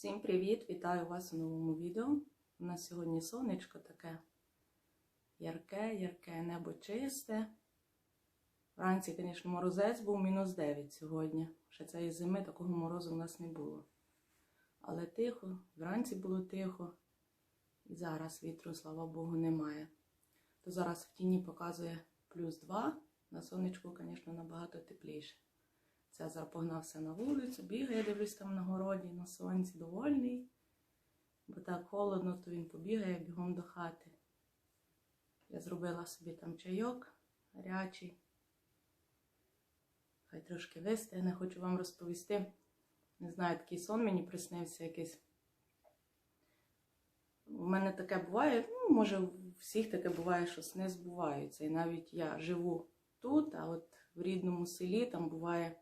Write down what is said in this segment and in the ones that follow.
Всім привіт! Вітаю вас у новому відео. У нас сьогодні сонечко таке ярке, ярке, небо чисте. Вранці, звісно, морозець був мінус 9 сьогодні. Ще цієї зими такого морозу в нас не було. Але тихо, вранці було тихо. І зараз вітру, слава Богу, немає. То зараз в тіні показує плюс 2. На сонечку, звісно, набагато тепліше. Цезар погнався на вулицю, бігає, дивлюсь там на городі, на сонці, довольний. Бо так холодно, то він побігає бігом до хати. Я зробила собі там чайок гарячий. Хай трошки вистигне, хочу вам розповісти. Не знаю, такий сон мені приснився якийсь. У мене таке буває, ну, може, у всіх таке буває, що сни збуваються. І навіть я живу тут, а от в рідному селі там буває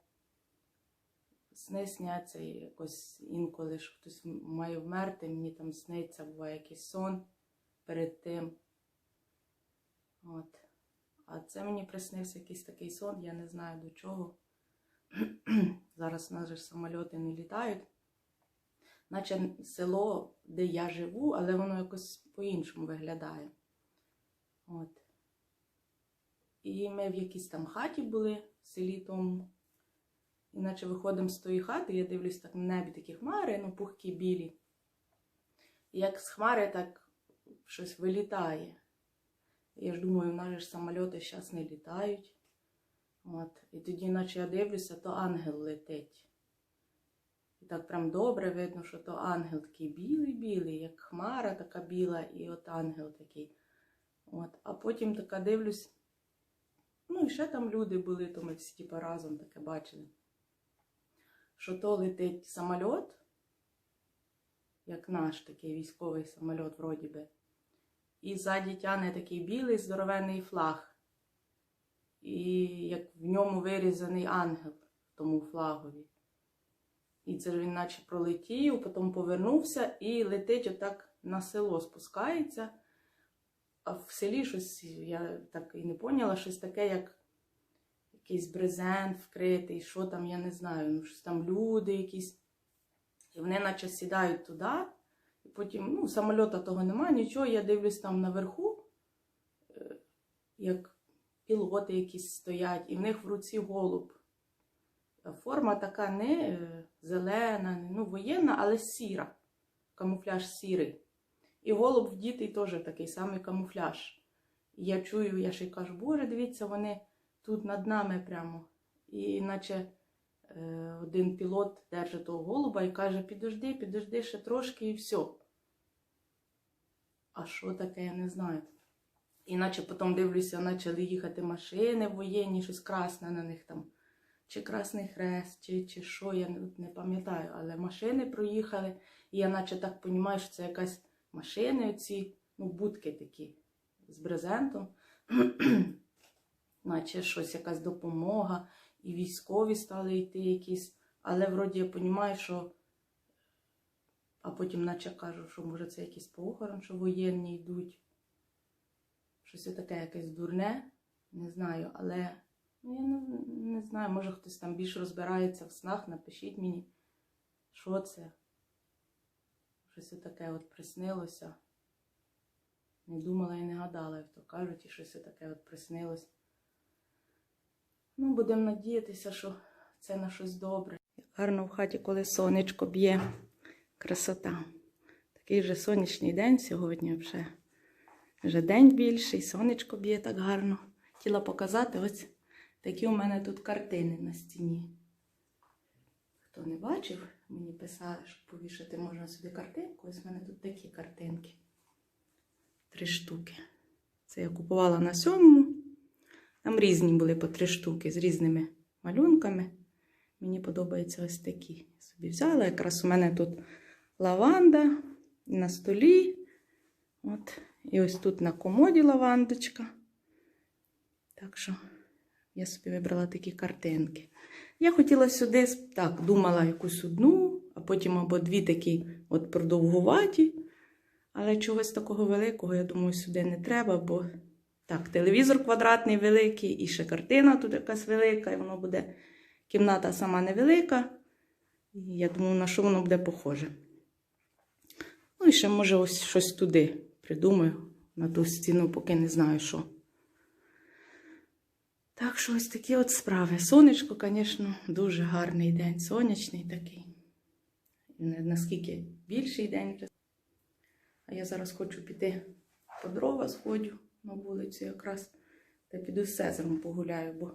сни сняться і якось інколи що хтось має вмерти, мені там сниться, буває якийсь сон перед тим. От. А це мені приснився якийсь такий сон, я не знаю до чого. Зараз у нас же ж самольоти не літають. Наче село, де я живу, але воно якось по-іншому виглядає. От. І ми в якійсь там хаті були в селі тому. Іначе виходимо з тої хати, я дивлюсь так на небі такі хмари, ну пухкі білі. І як з хмари так щось вилітає. Я ж думаю, нас ж самольоти зараз не літають. От. І тоді, наче я дивлюся, то ангел летить. І так прям добре видно, що то ангел такий білий-білий, як хмара така біла, і от ангел такий. От. А потім така дивлюсь. Ну, і ще там люди були, то ми всі типу, разом таке бачили що то летить самоліт, як наш такий військовий самоліт, вроді би. І ззаді тяне такий білий здоровенний флаг. І як в ньому вирізаний ангел тому флагові. І це він наче пролетів, потім повернувся і летить отак на село спускається. А в селі щось, я так і не поняла, щось таке, як якийсь брезент вкритий, що там, я не знаю, ну, щось там люди якісь. І вони наче сідають туди, і потім, ну, самольота того немає, нічого, я дивлюсь там наверху, е, як пілоти якісь стоять, і в них в руці голуб. Форма така не е, зелена, не, ну, воєнна, але сіра. Камуфляж сірий. І голуб вдітий теж такий самий камуфляж. І я чую, я ще й кажу, боже, дивіться, вони тут над нами прямо. І наче е, один пілот держить того голуба і каже: підожди, підожди ще трошки і все. А що таке, я не знаю. Іначе потім дивлюся, почали їхати машини воєнні, щось красне на них там. Чи Красний Хрест, чи чи що, я не, не пам'ятаю, але машини проїхали, і я наче так розумію, що це якась машини, оці, ну, будки такі з брезентом наче щось якась допомога, і військові стали йти якісь. Але вроді я розумію, що. А потім, наче кажу, що може це якийсь похорон, що воєнні йдуть. Щось таке якесь дурне, не знаю, але ну, я не, не знаю, може хтось там більш розбирається в снах, напишіть мені, що це. Щось таке от приснилося. Не думала і не гадала, як то кажуть, і щось таке от приснилось. Ну, будемо надіятися, що це на щось добре. Гарно в хаті, коли сонечко б'є. Красота. Такий вже сонячний день сьогодні вже. Вже день більший, сонечко б'є так гарно. Хотіла показати ось такі у мене тут картини на стіні. Хто не бачив, мені писали, що повішати можна сюди картинку. Ось в мене тут такі картинки. Три штуки. Це я купувала на сьомому. Там різні були по три штуки з різними малюнками. Мені подобаються ось такі. Собі взяла. Якраз у мене тут лаванда на столі. От. І ось тут на комоді лавандочка. Так що я собі вибрала такі картинки. Я хотіла сюди, так, думала якусь одну, а потім або дві такі от продовгуваті. Але чогось такого великого, я думаю, сюди не треба, бо так, телевізор квадратний великий, і ще картина тут якась велика, і воно буде кімната сама невелика. Я думаю, на що воно буде похоже. Ну, і ще, може, ось щось туди придумаю. На ту стіну, поки не знаю що. Так що ось такі от справи. Сонечко, звісно, дуже гарний день. Сонячний такий. Наскільки більший день. А я зараз хочу піти по дрова, сходю на вулицю якраз. Та піду з Цезаром погуляю, бо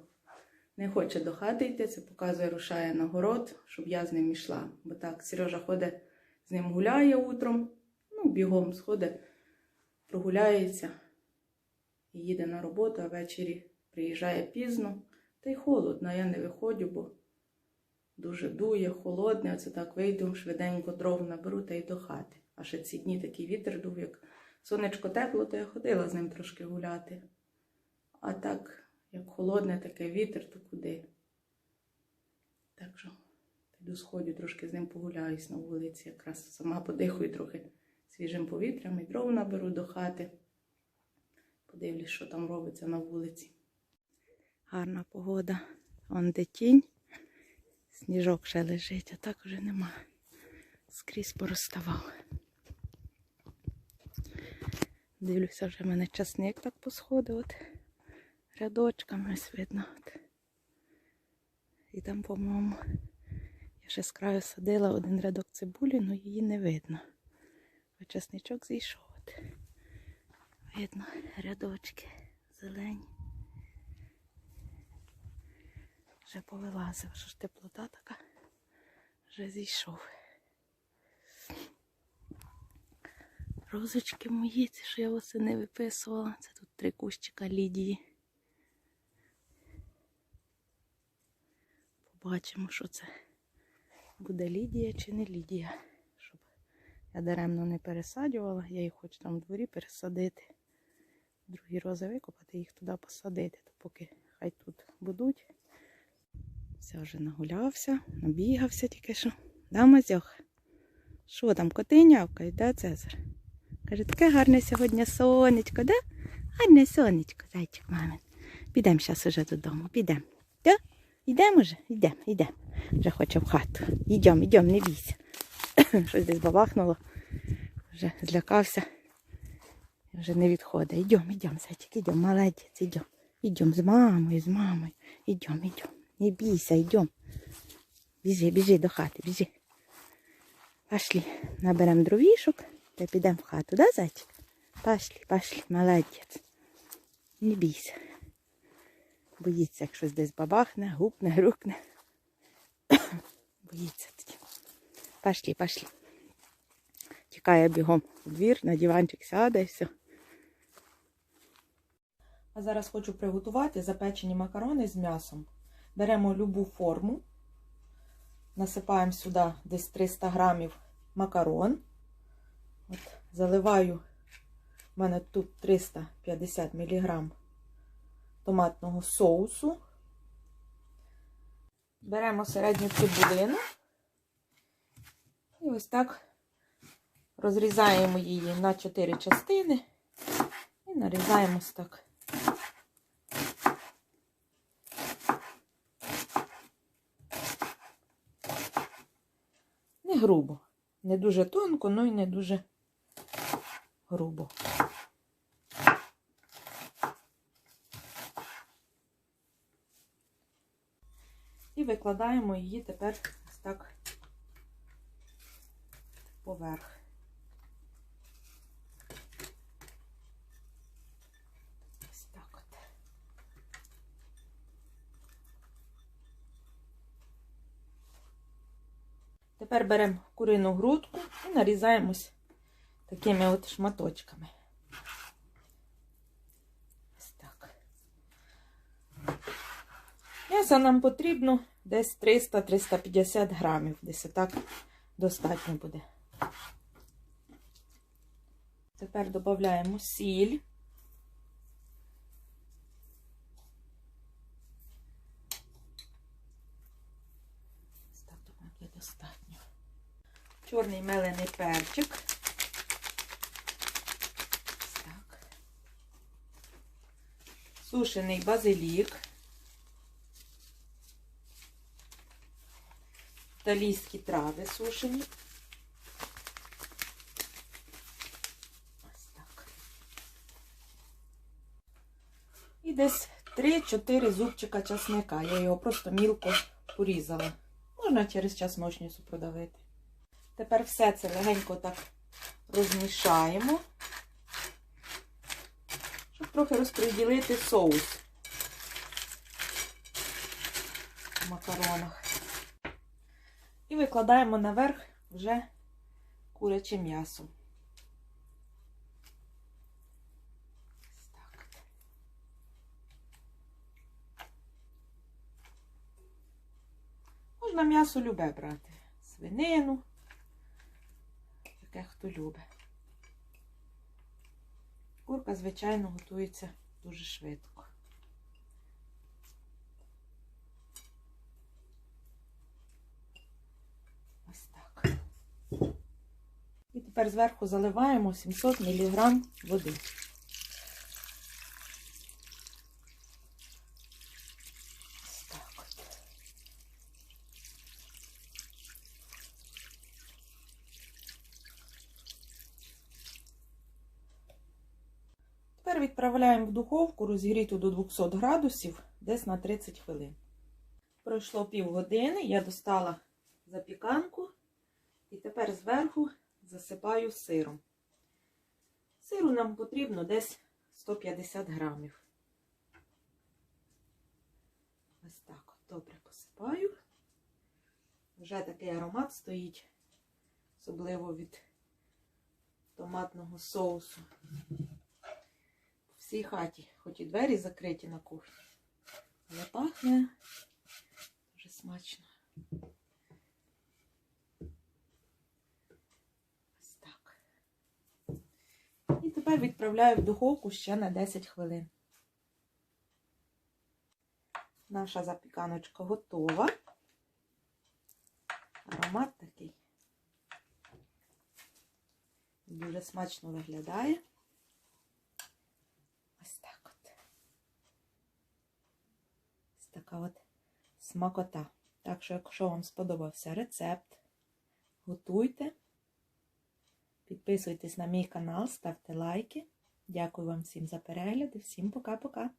не хоче до хати йти. Це показує, рушає на город, щоб я з ним йшла. Бо так, Сережа ходить з ним гуляє утром, ну, бігом сходить, прогуляється і їде на роботу, а ввечері приїжджає пізно. Та й холодно, я не виходжу, бо дуже дує, холодне. Оце так вийду, швиденько дров наберу та й до хати. А ще ці дні такий вітер дув, як сонечко тепло, то я ходила з ним трошки гуляти. А так, як холодне таке вітер, то куди? Так що піду сходю, трошки з ним погуляюсь на вулиці, якраз сама подихаю трохи свіжим повітрям і дров наберу до хати. Подивлюсь, що там робиться на вулиці. Гарна погода. Он де тінь. Сніжок ще лежить, а так вже нема. Скрізь пороставав. Дивлюся, вже в мене часник так посходив. От рядочками ось видно. От. І там, по-моєму, я ще з краю садила один рядок цибулі, але її не видно. А часничок зійшов. От. Видно рядочки зелені. Вже повилазив, що ж теплота така вже зійшов. Розочки мої, ці, що я восени виписувала. Це тут три кущика Лідії. Побачимо, що це буде Лідія чи не Лідія. Щоб я даремно не пересаджувала, я їх хочу там в дворі пересадити. Другі рози викопати, їх туди посадити. То поки хай тут будуть. Все вже нагулявся, набігався тільки що. Да, Мазьох? Що там, коти нявкають, Цезар? Каже, таке гарне сьогодні сонечко, да? Гарне сонечко, зайчик мамин. Підемо зараз уже додому, підемо. Да? Йдемо вже? Йдемо, йдемо. Вже хоче в хату. Йдемо, йдемо, не бійся. Щось десь бабахнуло. Вже злякався. Вже не відходить. Йдемо, йдемо, зайчик, йдемо, молодець, йдемо. Йдемо з мамою, з мамою. Йдемо, йдемо. Не бійся, йдемо. Біжи, біжи до хати, біжи. Пошли, наберемо дровішок та підемо в хату, да, зайчик? Пошли, пошли, молодець. Не бійся. Боїться, як щось десь бабахне, гупне, грукне. Боїться тоді. Пошли, пошли. Тікає бігом в двір, на диванчик сяде і все. А зараз хочу приготувати запечені макарони з м'ясом. Беремо любу форму, насипаємо сюди десь 300 грамів макарон. От, заливаю, в мене тут 350 мг томатного соусу. Беремо середню цибулину і ось так розрізаємо її на 4 частини і нарізаємо ось так. Не грубо. Не дуже тонко, ну і не дуже грубо. І викладаємо її тепер так поверх. Ось так. Тепер беремо курину грудку і нарізаємо ось такими от шматочками. Ось так. М'яса нам потрібно десь 300-350 грамів. Десь отак достатньо буде. Тепер додаємо сіль. Так достатньо. Чорний мелений перчик. сушений базилік, італійські трави сушені. Ось. І десь 3-4 зубчика часника. Я його просто мілко порізала. Можна через час часночницю продавити. Тепер все це легенько так розмішаємо щоб трохи розподілити соус в макаронах. І викладаємо наверх вже куряче м'ясо. Можна м'ясо любе брати. Свинину, яке хто любить. Курка, звичайно, готується дуже швидко. Ось так. І тепер зверху заливаємо 700 мг води. Відправляємо в духовку розігріту до 200 градусів десь на 30 хвилин. Пройшло півгодини, я достала запіканку і тепер зверху засипаю сиром. Сиру нам потрібно десь 150 грамів. Ось так добре посипаю. Вже такий аромат стоїть, особливо від томатного соусу. Всій хаті, хоч і двері закриті на кухні, але пахне дуже смачно. Ось так. І тепер відправляю в духовку ще на 10 хвилин. Наша запіканочка готова. Аромат такий. Дуже смачно виглядає. Ось так от. Ось така от смакота. Так що, якщо вам сподобався рецепт, готуйте. Підписуйтесь на мій канал, ставте лайки. Дякую вам всім за перегляд і всім пока-пока.